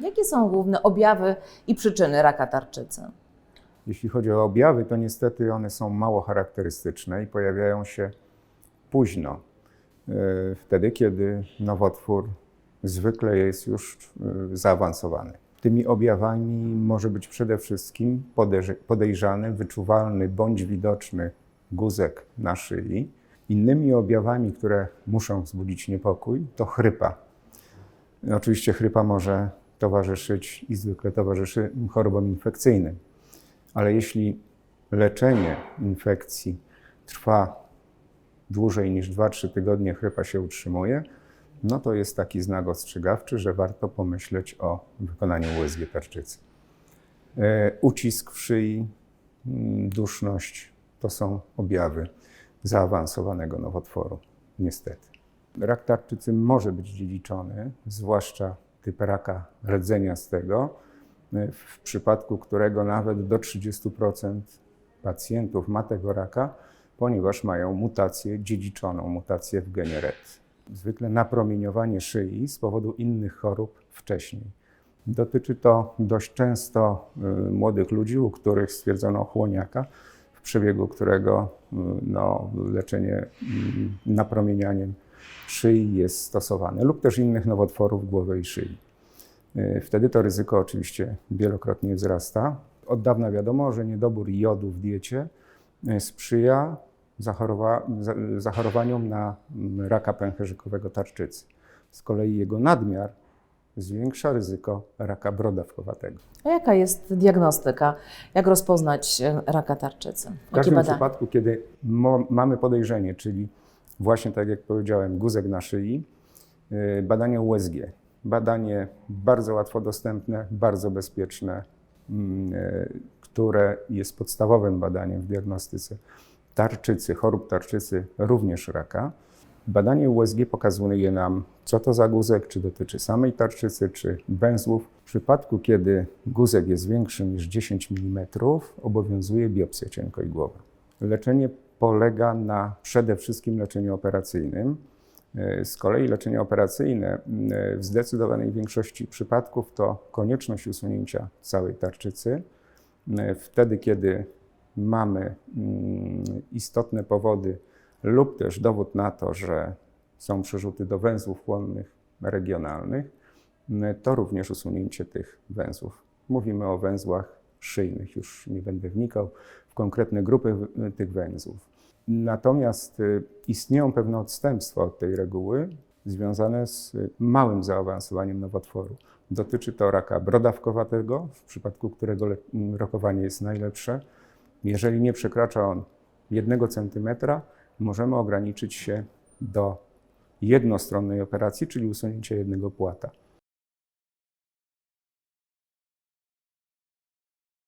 Jakie są główne objawy i przyczyny raka tarczycy? Jeśli chodzi o objawy, to niestety one są mało charakterystyczne i pojawiają się późno, e, wtedy kiedy nowotwór zwykle jest już e, zaawansowany. Tymi objawami może być przede wszystkim podejrz- podejrzany, wyczuwalny bądź widoczny guzek na szyi. Innymi objawami, które muszą wzbudzić niepokój, to chrypa. Oczywiście chrypa może towarzyszyć i zwykle towarzyszy chorobom infekcyjnym. Ale jeśli leczenie infekcji trwa dłużej niż 2-3 tygodnie, chrypa się utrzymuje, no to jest taki znak ostrzegawczy, że warto pomyśleć o wykonaniu USG tarczycy. E, Ucisk w szyi, mm, duszność to są objawy zaawansowanego nowotworu, niestety. Rak tarczycy może być dziedziczony, zwłaszcza typ raka rdzeniastego, w przypadku którego nawet do 30% pacjentów ma tego raka, ponieważ mają mutację dziedziczoną, mutację w genie RET. Zwykle napromieniowanie szyi z powodu innych chorób wcześniej. Dotyczy to dość często y, młodych ludzi, u których stwierdzono chłoniaka, w przebiegu którego y, no, leczenie y, napromienianiem szyi jest stosowane, lub też innych nowotworów głowy i szyi. Y, Wtedy to ryzyko oczywiście wielokrotnie wzrasta. Od dawna wiadomo, że niedobór jodu w diecie y, sprzyja zachorowa za- zachorowaniom na mm, raka pęcherzykowego tarczycy. Z kolei jego nadmiar zwiększa ryzyko raka brodawkowatego. A jaka jest diagnostyka? Jak rozpoznać e, raka tarczycy? W Jakie każdym badania? przypadku, kiedy mamy podejrzenie, czyli właśnie tak jak powiedziałem, guzek na szyi, y, badanie USG. Badanie bardzo łatwo dostępne, bardzo bezpieczne, mm, y, które jest podstawowym badaniem w diagnostyce tarczycy, chorób tarczycy, również raka. Badanie USG pokazuje nam, co to za guzek, czy dotyczy samej tarczycy, czy węzłów. W przypadku, kiedy guzek jest większy niż 10 mm, obowiązuje biopsja cienkoigłowa. Leczenie polega na przede wszystkim leczeniu operacyjnym. E, Z kolei leczenie operacyjne m, w zdecydowanej większości przypadków to konieczność usunięcia całej tarczycy. E, Wtedy, kiedy mamy mm, istotne powody lub też dowód na to, że są przerzuty do węzłów chłonnych regionalnych, to również usunięcie tych węzłów. Mówimy o węzłach szyjnych, już nie będę wnikał w konkretne grupy w- tych węzłów. Natomiast y, istnieją pewne odstępstwa od tej reguły związane z y, małym zaawansowaniem nowotworu. Dotyczy to raka brodawkowatego, w przypadku którego le- m, rokowanie jest najlepsze. Jeżeli nie przekracza on 1 cm, możemy ograniczyć się do jednostronnej operacji, czyli usunięcia jednego płata.